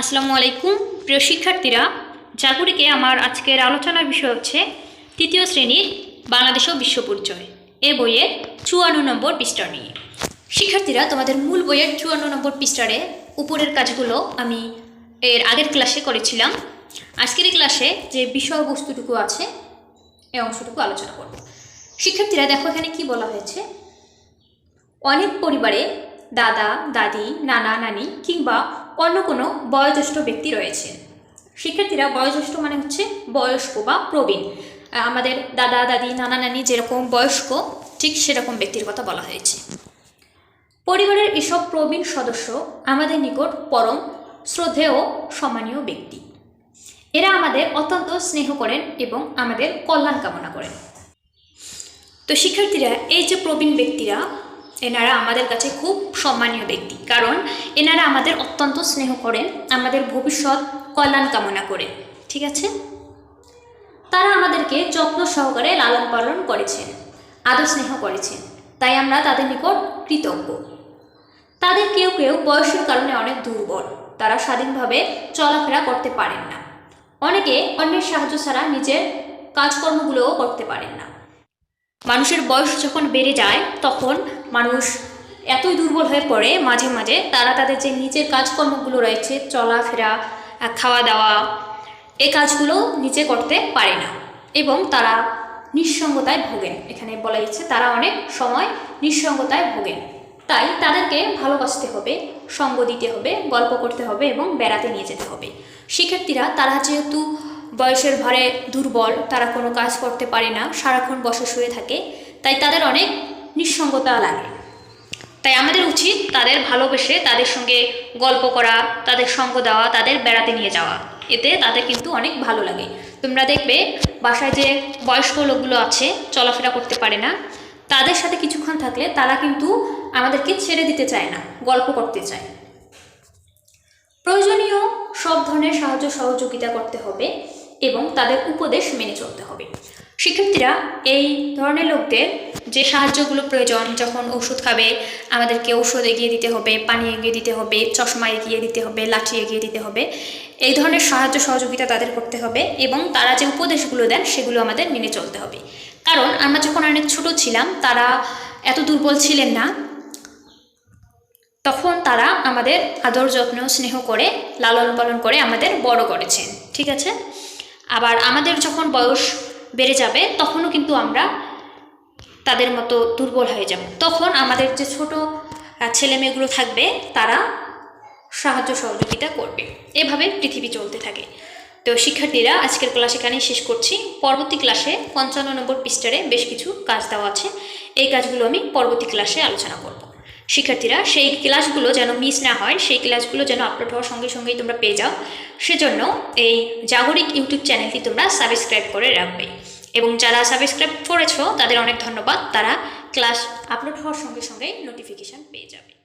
আসসালামু আলাইকুম। প্রিয় শিক্ষার্থীরা, জাগুরিকে আমার আজকের আলোচনার বিষয় হচ্ছে তৃতীয় শ্রেণির বাংলাদেশ ও বিশ্ব পরিচয় এ বইয়ের চুয়ান্ন নম্বর পৃষ্ঠা নিয়ে। শিক্ষার্থীরা, তোমাদের মূল বইয়ের চুয়ান্ন নম্বর পৃষ্ঠারে উপরের কাজগুলো আমি এর আগের ক্লাসে করেছিলাম। আজকের এই ক্লাসে যে বিষয়বস্তুটুকু আছে এই অংশটুকু আলোচনা করব। শিক্ষার্থীরা, দেখো এখানে কি বলা হয়েছে? অনেক পরিবারে দাদা, দাদি, নানা, নানি কিংবা অন্য কোনো বয়োজ্যেষ্ঠ ব্যক্তি রয়েছে। শিক্ষার্থীরা বয়োজ্যেষ্ঠ মানে হচ্ছে বয়স্ক বা প্রবীণ। আমাদের দাদা, দাদি, নানা, নানি যেরকম বয়স্ক, ঠিক সেরকম ব্যক্তির কথা বলা হয়েছে। পরিবারের এসব প্রবীণ সদস্য আমাদের নিকট পরম, শ্রদ্ধেয়, সম্মানীয় ব্যক্তি। এরা আমাদের অত্যন্ত স্নেহ করেন এবং আমাদের কল্যাণ কামনা করেন। তো শিক্ষার্থীরা, এই যে প্রবীণ ব্যক্তিরা এনারা আমাদের কাছে খুব সম্মানীয় ব্যক্তি। কারণ এনারা আমাদের অত্যন্ত স্নেহ করেন, আমাদের ভবিষ্যৎ কল্যাণ কামনা করেন, ঠিক আছে? তারা আমাদেরকে যত্ন সহকারে লালন পালন করেছেন, আদর স্নেহ করেছেন, তাই আমরা তাদের নিকট কৃতজ্ঞ। তাদের কেউ কেউ বয়সের কারণে অনেক দুর্বল, তারা স্বাধীনভাবে চলাফেরা করতে পারেন না। অনেকে অন্যের সাহায্য ছাড়া নিজের কাজকর্মগুলোও করতে পারেন না। মানুষের বয়স যখন বেড়ে যায়, তখন মানুষ এতই দুর্বল হয়ে পড়ে মাঝে মাঝে, তারা তাদের যে নিজের কাজকর্মগুলো রয়েছে, চলাফেরা খাওয়া দাওয়া এই কাজগুলো নিজে করতে পারে না। এবং তারা নিঃসঙ্গতায় ভোগেন। এখানে বলা যাচ্ছে তারা অনেক সময় নিঃসঙ্গতায় ভোগেন। তাই তাদেরকে ভালোবাসতে হবে, সঙ্গ দিতে হবে, গল্প করতে হবে এবং বেড়াতে নিয়ে যেতে হবে। শিক্ষার্থীরা, তারা যেহেতু বয়সের ভারে দুর্বল, তারা কোনো কাজ করতে পারে না, সারাক্ষণ বসে শুয়ে থাকে, তাই তাদের অনেক নিঃসঙ্গতা লাগে। তাই আমাদের উচিত তাদের ভালোবেসে তাদের সঙ্গে গল্প করা, তাদের সঙ্গ দেওয়া, তাদের বেড়াতে নিয়ে যাওয়া। এতে তাদের কিন্তু অনেক ভালো লাগে। তোমরা দেখবে, বাসায় যে বয়স্ক লোকগুলো আছে, চলাফেরা করতে পারে না, তাদের সাথে কিছুক্ষণ থাকলে তারা কিন্তু আমাদেরকে ছেড়ে দিতে চায় না, গল্প করতে চায়। প্রয়োজনীয় সব ধরনের সাহায্য সহযোগিতা করতে হবে। এবং তাদের উপদেশ মেনে চলতে হবে। শিক্ষার্থীরা এই ধরনের লোকদের যে সাহায্যগুলো প্রয়োজন, যখন ওষুধ খাবে, আমাদেরকে ওষুধ এগিয়ে দিতে হবে, পানি এগিয়ে দিতে হবে, চশমা এগিয়ে দিতে হবে, লাঠি এগিয়ে দিতে হবে, এই ধরনের সাহায্য সহযোগিতা তাদের করতে হবে এবং তারা যে উপদেশগুলো দেন সেগুলো আমাদের মেনে চলতে হবে। কারণ আমরা যখন অনেক ছোট ছিলাম, তারা এত দুর্বল ছিলেন না, তখন তারা আমাদের আদর, যত্ন, স্নেহ করে, লালন পালন করে আমাদের বড় করেছেন। ঠিক আছে? আবার আমাদের যখন বয়স বেড়ে যাবে, তখনও কিন্তু আমরা তাদের মতো দুর্বল হয়ে যাব। তখন আমাদের যে ছোট ছেলে মেয়েগুলো থাকবে, তারা সাহায্য সহযোগিতা করবে। এভাবে পৃথিবী চলতে থাকে। তো শিক্ষার্থীরা, আজকের ক্লাস এখানেই শেষ করছি। পরবর্তী ক্লাসে পঞ্চান্ন নম্বর পৃষ্ঠারে বেশ কিছু কাজ দেওয়া আছে। এই কাজগুলো আমি পরবর্তী ক্লাসে আলোচনা করব। শিক্ষার্থীরা, সেই ক্লাসগুলো যেন মিস না হয়, সেই ক্লাসগুলো যেন আপলোড হওয়ার সঙ্গে সঙ্গেই তোমরা পেয়ে যাও। সেজন্য এই জাগরিক ইউটিউব চ্যানেলটি তোমরা সাবস্ক্রাইব করে রাখবে। এবং যারা সাবস্ক্রাইব করেছ, তাদের অনেক ধন্যবাদ। তারা ক্লাস আপলোড হওয়ার সঙ্গে সঙ্গেই নোটিফিকেশান পেয়ে যাবে।